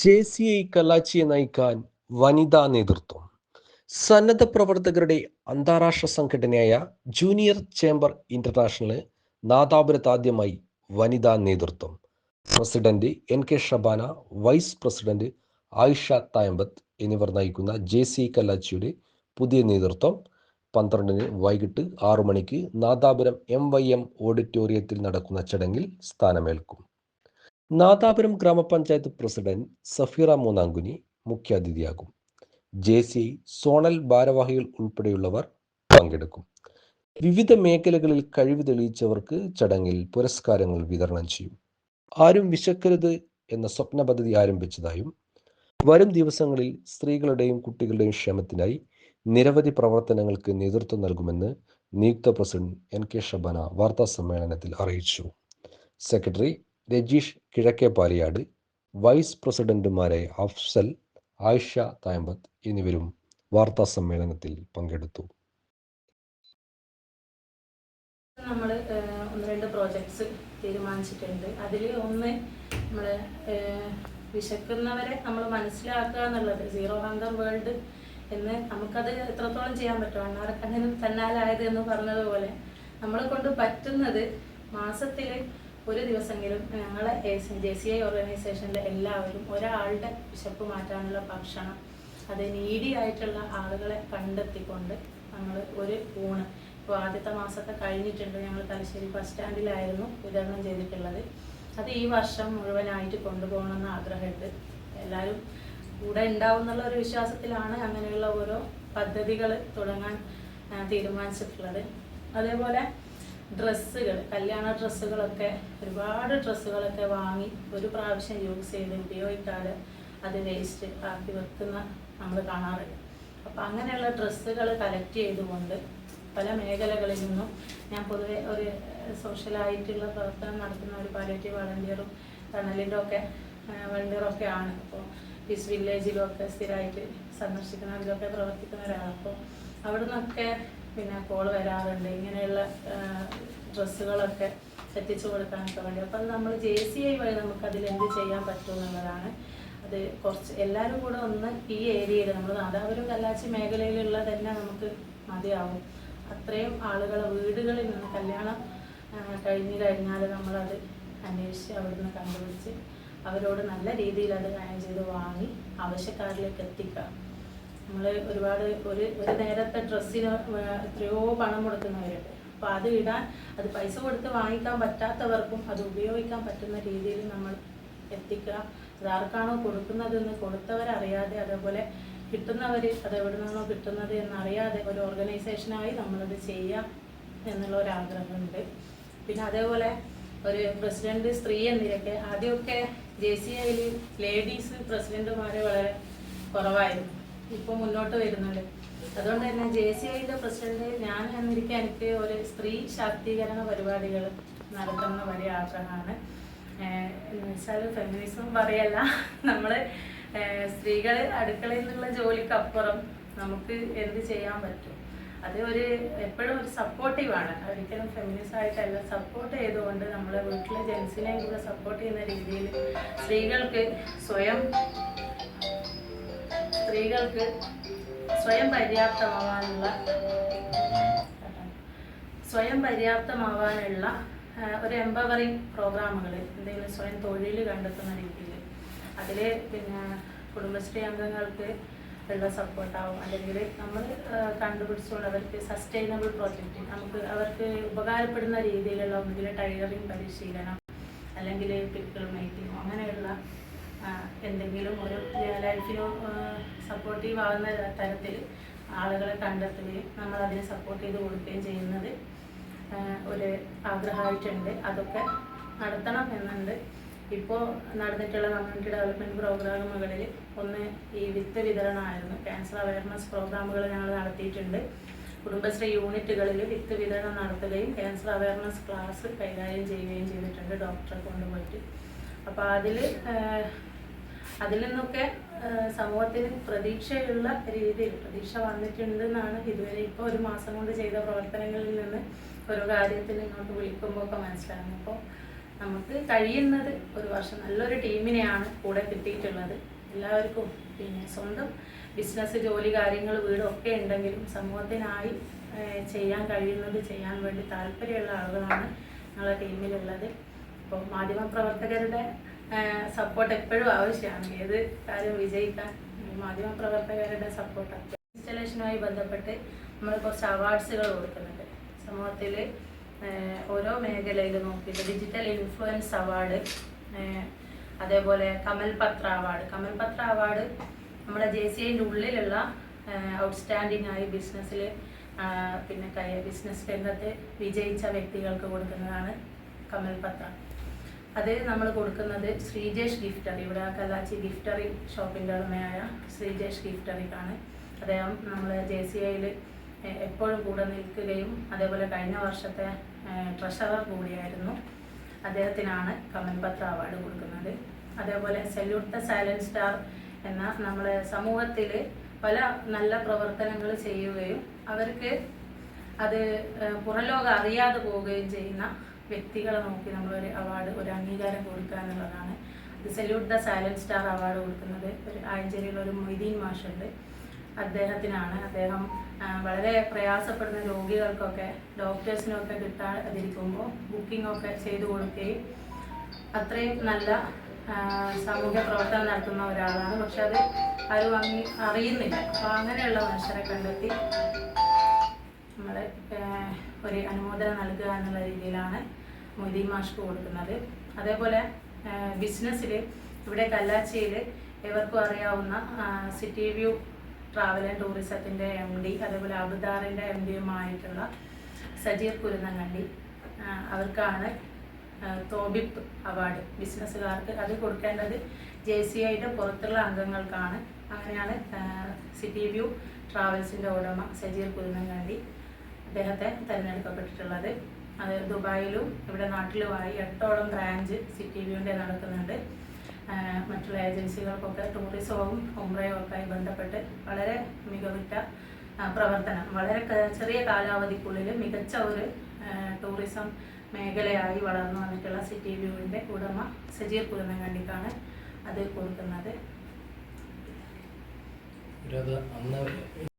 J C I കലാച്ചിയെ നയിക്കാൻ വനിതാ നേതൃത്വം. സന്നദ്ധ പ്രവർത്തകരുടെ അന്താരാഷ്ട്ര സംഘടനയായ ജൂനിയർ ചേംബർ ഇന്റർനാഷണൽ നാദാപുരത്ത് ആദ്യമായി വനിതാ നേതൃത്വം. President N K Shabana vice president Ayisha Thayambath എന്നിവർ നയിക്കുന്ന ജെ സി ഐ കല്ലാച്ചിയുടെ പുതിയ നേതൃത്വം പന്ത്രണ്ടിന് വൈകിട്ട് ആറു മണിക്ക് നാദാപുരം എം വൈ എം ഓഡിറ്റോറിയത്തിൽ നടക്കുന്ന ചടങ്ങിൽ സ്ഥാനമേൽക്കും. നാദാപുരം ഗ്രാമപഞ്ചായത്ത് പ്രസിഡന്റ് സഫീറ മൂന്നാങ്കുനി മുഖ്യാതിഥിയാകും. ജെ സി സോണൽ ഭാരവാഹികൾ ഉൾപ്പെടെയുള്ളവർ പങ്കെടുക്കും. വിവിധ മേഖലകളിൽ കഴിവ് തെളിയിച്ചവർക്ക് ചടങ്ങിൽ പുരസ്കാരങ്ങൾ വിതരണം ചെയ്യും. ആരും വിശക്കരുത് എന്ന സ്വപ്ന പദ്ധതി ആരംഭിച്ചതായും വരും ദിവസങ്ങളിൽ സ്ത്രീകളുടെയും കുട്ടികളുടെയും ക്ഷേമത്തിനായി നിരവധി പ്രവർത്തനങ്ങൾക്ക് നേതൃത്വം നൽകുമെന്ന് നിയുക്ത പ്രസിഡന്റ് എൻ കെ ഷബാന വാർത്താ സമ്മേളനത്തിൽ അറിയിച്ചു. സെക്രട്ടറി രജീഷ് കിഴക്കേപ്പാലിയാട് വൈസ് പ്രസിഡന്റുമാരെ അഫ്സൽ ആയിഷ തായമ്പത്ത് എന്നിവരും വാർത്താ സമ്മേളനത്തിൽ പങ്കെടുത്തു. നമ്മൾ ഒന്ന് രണ്ട് പ്രോജക്ട്സ് തീരുമാനിച്ചിട്ടുണ്ട്. അതിൽ ഒന്ന് നമ്മൾ വിശക്കുന്നവരെ നമ്മൾ മനസ്സിലാക്കുക എന്നുള്ളത് സീറോ ഹങ്കർ വേൾഡ് എന്ന് നമുക്കത് എത്രത്തോളം ചെയ്യാൻ പറ്റും അണ്ണാറക്കണ്ണിനും തന്നാലായത് എന്ന് പറഞ്ഞതുപോലെ നമ്മളെ കൊണ്ട് പറ്റുന്നത് മാസത്തിൽ ഒരു ദിവസമെങ്കിലും ഞങ്ങളെ ജെ സി ഐ ഓർഗനൈസേഷനിലെ എല്ലാവരും ഒരാളുടെ വിശപ്പ് മാറ്റാനുള്ള ഭക്ഷണം അത് നീഡി ആയിട്ടുള്ള ആളുകളെ കണ്ടെത്തിക്കൊണ്ട് നമ്മൾ ഒരു ഊണ്. ഇപ്പോൾ ആദ്യത്തെ മാസത്തെ കഴിഞ്ഞിട്ടുണ്ട് ഞങ്ങൾ തലശ്ശേരി ബസ് സ്റ്റാൻഡിലായിരുന്നു വിതരണം ചെയ്തിട്ടുള്ളത്. അത് ഈ വർഷം മുഴുവനായിട്ട് കൊണ്ടുപോകണമെന്ന് ആഗ്രഹമുണ്ട്. എല്ലാവരും കൂടെ ഉണ്ടാവും എന്നുള്ള ഒരു വിശ്വാസത്തിലാണ് അങ്ങനെയുള്ള ഓരോ പദ്ധതികൾ തുടങ്ങാൻ തീരുമാനിച്ചിട്ടുള്ളത്. അതേപോലെ ഡ്രസ്സുകൾ കല്യാണ ഡ്രസ്സുകളൊക്കെ ഒരുപാട് ഡ്രസ്സുകളൊക്കെ വാങ്ങി ഒരു പ്രാവശ്യം യൂസ് ചെയ്ത് ഉപയോഗിക്കാതെ അത് വേസ്റ്റ് ആക്കി വെക്കുന്ന നമ്മൾ കാണാറുണ്ട്. അപ്പം അങ്ങനെയുള്ള ഡ്രസ്സുകൾ കളക്ട് ചെയ്തുകൊണ്ട് പല മേഖലകളിൽ നിന്നും ഞാൻ പൊതുവെ ഒരു സോഷ്യലായിട്ടുള്ള പ്രവർത്തനം നടത്തുന്ന ഒരു പാലിയേറ്റീവ് വളണ്ടിയറും തണലിന്റെ ഒക്കെ വളണ്ടിയറൊക്കെ ആണ്. അപ്പോൾ പീസ് വില്ലേജിലും ഒക്കെ സ്ഥിരമായിട്ട് സന്ദർശിക്കുന്ന അതിലൊക്കെ പ്രവർത്തിക്കുന്ന ഒരാളാണ്. അപ്പോൾ അവിടെ നിന്നൊക്കെ പിന്നെ കോൾ വരാറുണ്ട്. ഇങ്ങനെയുള്ള ഡ്രസ്സുകളൊക്കെ എത്തിച്ചു കൊടുക്കാനൊക്കെ വേണ്ടി. അപ്പം നമ്മൾ ജെ സി ഐ വഴി നമുക്ക് അതിൽ എന്ത് ചെയ്യാൻ പറ്റും എന്നുള്ളതാണ് അത് കുറച്ച് എല്ലാവരും കൂടെ ഒന്ന് ഈ ഏരിയയിൽ നമ്മൾ നാദാപുരം കല്ലാച്ചി മേഖലയിലുള്ള തന്നെ നമുക്ക് മതിയാവും. അത്രയും ആളുകൾ വീടുകളിൽ നിന്ന് കല്യാണം കഴിഞ്ഞു കഴിഞ്ഞ് കഴിഞ്ഞാൽ നമ്മളത് അന്വേഷിച്ച് അവിടുന്ന് കണ്ടുപിടിച്ച് അവരോട് നല്ല രീതിയിൽ അത് കാര്യം ചെയ്ത് വാങ്ങി ആവശ്യക്കാരിലേക്ക് എത്തിക്കുക. നമ്മൾ ഒരുപാട് ഒരു ഒരു നേരത്തെ ഡ്രസ്സിന് എത്രയോ പണം കൊടുക്കുന്നവരുണ്ട് അപ്പോൾ അത് ഇടാൻ അത് പൈസ കൊടുത്ത് വാങ്ങിക്കാൻ പറ്റാത്തവർക്കും അത് ഉപയോഗിക്കാൻ പറ്റുന്ന രീതിയിൽ നമ്മൾ എത്തിക്കുക. അത് ആർക്കാണോ കൊടുക്കുന്നതെന്ന് കൊടുത്തവരറിയാതെ അതേപോലെ കിട്ടുന്നവർ അത് എവിടെ നിന്നാണോ കിട്ടുന്നത് എന്നറിയാതെ ഒരു ഓർഗനൈസേഷനായി നമ്മളത് ചെയ്യാം എന്നുള്ള ഒരു ആഗ്രഹമുണ്ട്. പിന്നെ അതേപോലെ ഒരു പ്രസിഡന്റ് സ്ത്രീ എന്നിരക്കെ ആദ്യമൊക്കെ ജെ സി ഐയിൽ ലേഡീസ് പ്രസിഡന്റുമാരെ വളരെ കുറവായിരുന്നു. ഇപ്പോൾ മുന്നോട്ട് വരുന്നുണ്ട്. അതുകൊണ്ട് തന്നെ ജെ സി ഐയുടെ പ്രസിഡന്റ് ഞാൻ എന്നിരിക്കെ എനിക്ക് ഒരു സ്ത്രീ ശാക്തീകരണ പരിപാടികൾ നടത്തുന്ന വലിയ ആഗ്രഹമാണ് എന്നുവെച്ചാൽ എന്ന് വെച്ചാൽ ഫെമിനിസം പറയല്ല നമ്മൾ സ്ത്രീകൾ അടുക്കളയിൽ നിന്നുള്ള ജോലിക്കപ്പുറം നമുക്ക് എന്ത് ചെയ്യാൻ പറ്റും? അത് ഒരു എപ്പോഴും ഒരു സപ്പോർട്ടീവാണ് ഒരിക്കലും ഫെമിനിസ്റ്റ് ആയിട്ടല്ല. സപ്പോർട്ട് ചെയ്തുകൊണ്ട് നമ്മളെ വീട്ടിലെ ജെൻസിനെയും കൂടെ സപ്പോർട്ട് ചെയ്യുന്ന രീതിയിൽ സ്ത്രീകൾക്ക് സ്വയം സ്ത്രീകൾക്ക് സ്വയം പര്യാപ്തമാവാനുള്ള സ്വയം പര്യാപ്തമാവാനുള്ള ഒരു എംപവറിങ് പ്രോഗ്രാമുകൾ എന്തെങ്കിലും സ്വയം തൊഴിൽ കണ്ടെത്തുന്ന രീതിയിൽ അതിൽ പിന്നെ കുടുംബശ്രീ അംഗങ്ങൾക്ക് ഉള്ള സപ്പോർട്ടാവും അല്ലെങ്കിൽ നമ്മൾ കണ്ടുപിടിച്ചുകൊണ്ട് അവർക്ക് സസ്റ്റൈനബിൾ പ്രോജക്റ്റ് നമുക്ക് അവർക്ക് ഉപകാരപ്പെടുന്ന രീതിയിലുള്ള ഒന്നുകിൽ ടൈലറിങ് പരിശീലനം അല്ലെങ്കിൽ പിക്കിൾ മേക്കിംഗ് അങ്ങനെയുള്ള എന്തെങ്കിലും ഒരു ലൈഫിന് സപ്പോർട്ടീവ് ആകുന്ന തരത്തിൽ ആളുകളെ കണ്ടെത്തുകയും നമ്മൾ അതിനെ സപ്പോർട്ട് ചെയ്ത് കൊടുക്കുകയും ചെയ്യുന്നത് ഒരു ആഗ്രഹമായിട്ടുണ്ട്. അതൊക്കെ നടത്തണം എന്നുണ്ട്. ഇപ്പോൾ നടന്നിട്ടുള്ള കമ്മ്യൂണിറ്റി ഡെവലപ്മെന്റ് പ്രോഗ്രാമുകളിൽ ഒന്ന് ഈ വിത്ത് വിതരണമായിരുന്നു. ക്യാൻസർ അവയർനെസ് പ്രോഗ്രാമുകൾ ഞങ്ങൾ നടത്തിയിട്ടുണ്ട്. കുടുംബശ്രീ യൂണിറ്റുകളിൽ വിത്ത് വിതരണം നടത്തുകയും ക്യാൻസർ അവയർനെസ് ക്ലാസ് കൈകാര്യം ചെയ്യുകയും ചെയ്തിട്ടുണ്ട്. ഡോക്ടറെ കൊണ്ടുപോയിട്ട് അപ്പോൾ അതിൽ അതിൽ നിന്നൊക്കെ സമൂഹത്തിന് പ്രതീക്ഷയുള്ള രീതിയിൽ പ്രതീക്ഷ വന്നിട്ടുണ്ട് എന്നാണ് ഇതുവരെ ഇപ്പോൾ ഒരു മാസം കൊണ്ട് ചെയ്ത പ്രവർത്തനങ്ങളിൽ നിന്ന് ഓരോ കാര്യത്തിൽ ഇങ്ങോട്ട് വിളിക്കുമ്പോൾ ഒക്കെ മനസ്സിലാകുന്നത്. അപ്പോൾ നമുക്ക് കഴിയുന്നത് ഒരു വർഷം നല്ലൊരു ടീമിനെയാണ് കൂടെ കിട്ടിയിട്ടുള്ളത്. എല്ലാവർക്കും പിന്നെ സ്വന്തം ബിസിനസ് ജോലി കാര്യങ്ങൾ വീടൊക്കെ ഉണ്ടെങ്കിലും സമൂഹത്തിനായി ചെയ്യാൻ കഴിയുന്നത് ചെയ്യാൻ വേണ്ടി താല്പര്യമുള്ള ആളുകളാണ് ഞങ്ങളുടെ ടീമിലുള്ളത്. അപ്പോൾ മാധ്യമപ്രവർത്തകരുടെ സപ്പോർട്ട് എപ്പോഴും ആവശ്യമാണ്. ഏത് കാര്യം വിജയിക്കാൻ മാധ്യമപ്രവർത്തകരുടെ സപ്പോർട്ട് ഇൻസ്റ്റലേഷനുമായി ബന്ധപ്പെട്ട് നമ്മൾ കുറച്ച് അവാർഡ്സുകൾ കൊടുക്കുന്നുണ്ട് സമൂഹത്തിൽ ഓരോ മേഖലയിൽ നോക്കിയിട്ട് ഡിജിറ്റൽ ഇൻഫ്ലുവൻസ് അവാർഡ് അതേപോലെ കമൽ പത്ര അവാർഡ് കമൽ പത്ര അവാർഡ് നമ്മുടെ ജെ സി ഐന്റെ ഉള്ളിലുള്ള ഔട്ട്സ്റ്റാൻഡിംഗ് ആയി ബിസിനസ്സിൽ പിന്നെ ബിസിനസ് രംഗത്ത് വിജയിച്ച വ്യക്തികൾക്ക് കൊടുക്കുന്നതാണ് കമൽ പത്ര. അത് നമ്മൾ കൊടുക്കുന്നത് ശ്രീജേഷ് ഗിഫ്റ്ററി. ഇവിടെ കല്ലാച്ചി ഗിഫ്റ്ററി ഷോപ്പിന്റെ ഉടമയായ ശ്രീജേഷ് ഗിഫ്റ്ററിക്കാണ്. അദ്ദേഹം നമ്മൾ ജെ സി ഐയിൽ എപ്പോഴും കൂടെ നിൽക്കുകയും അതേപോലെ കഴിഞ്ഞ വർഷത്തെ ട്രഷറർ കൂടിയായിരുന്നു. അദ്ദേഹത്തിനാണ് കമൽപത്ര അവാർഡ് കൊടുക്കുന്നത്. അതേപോലെ സെല്യൂട്ട് ദ സൈലൻസ് സ്റ്റാർ എന്ന നമ്മുടെ സമൂഹത്തിൽ പല നല്ല പ്രവർത്തനങ്ങൾ ചെയ്യുകയും അവർക്ക് അത് പുറലോകം അറിയാതെ പോവുകയും ചെയ്യുന്ന വ്യക്തികളെ നോക്കി ഒരു അവാർഡ് ഒരു അംഗീകാരം കൊടുക്കുക എന്നുള്ളതാണ്. അത് salute the silent star award കൊടുക്കുന്നത്. ഒരു ആയഞ്ചേരിയിൽ ഒരു മൊയ്തീൻ മാഷുണ്ട്. അദ്ദേഹത്തിനാണ്. അദ്ദേഹം വളരെ പ്രയാസപ്പെടുന്ന രോഗികൾക്കൊക്കെ ഡോക്ടേഴ്സിനൊക്കെ കിട്ടാതിരിക്കുമ്പോൾ ബുക്കിംഗ് ഒക്കെ ചെയ്തു കൊടുക്കുകയും അത്രയും നല്ല സാമൂഹ്യ പ്രവർത്തനം നടത്തുന്ന ഒരാളാണ്. പക്ഷെ അത് ആരും അറിയുന്നില്ല. അപ്പോൾ അങ്ങനെയുള്ള മനുഷ്യരെ കണ്ടെത്തി ഒരു അനുമോദനം നൽകുക എന്നുള്ള രീതിയിലാണ് മൊയ്തീൻ മാഷ്ക്ക് കൊടുക്കുന്നത്. അതേപോലെ ബിസിനസ്സിൽ ഇവിടെ കല്ലാച്ചിയിൽ എവർക്കും അറിയാവുന്ന സിറ്റി വ്യൂ ട്രാവൽ ആൻഡ് ടൂറിസത്തിന്റെ എം ഡി അതേപോലെ അബുദാറിന്റെ എം ഡിയുമായിട്ടുള്ള സജീർ കുരുന്നങ്ങണ്ടി അവർക്കാണ് തോബിപ്പ് അവാർഡ് ബിസിനസ്സുകാർക്ക് അത് കൊടുക്കേണ്ടത് ജെ സി ഐയുടെ പുറത്തുള്ള അംഗങ്ങൾക്കാണ്. അങ്ങനെയാണ് സിറ്റി വ്യൂ ട്രാവൽസിന്റെ ഉടമ സജീർ കുരുന്നങ്ങണ്ടി. അദ്ദേഹത്തെ തിരഞ്ഞെടുക്കപ്പെട്ടിട്ടുള്ളത്. അത് ദുബായിലും ഇവിടെ നാട്ടിലുമായി എട്ടോളം ബ്രാഞ്ച് സിറ്റി വ്യൂവിന്റെ നടക്കുന്നുണ്ട്. മറ്റുള്ള ഏജൻസികൾക്കൊക്കെ ടൂറിസവും ഉംറയും ഒക്കെ ബന്ധപ്പെട്ട് വളരെ മികവുറ്റ പ്രവർത്തനം. വളരെ ചെറിയ കാലാവധിക്കുള്ളിൽ മികച്ച ഒരു ടൂറിസം മേഖലയായി വളർന്നു വന്നിട്ടുള്ള സിറ്റി വ്യൂവിന്റെ ഉടമ സജീർ കുരുന്നങ്കണ്ടിക്കാണ് അത് കൊടുക്കുന്നത്.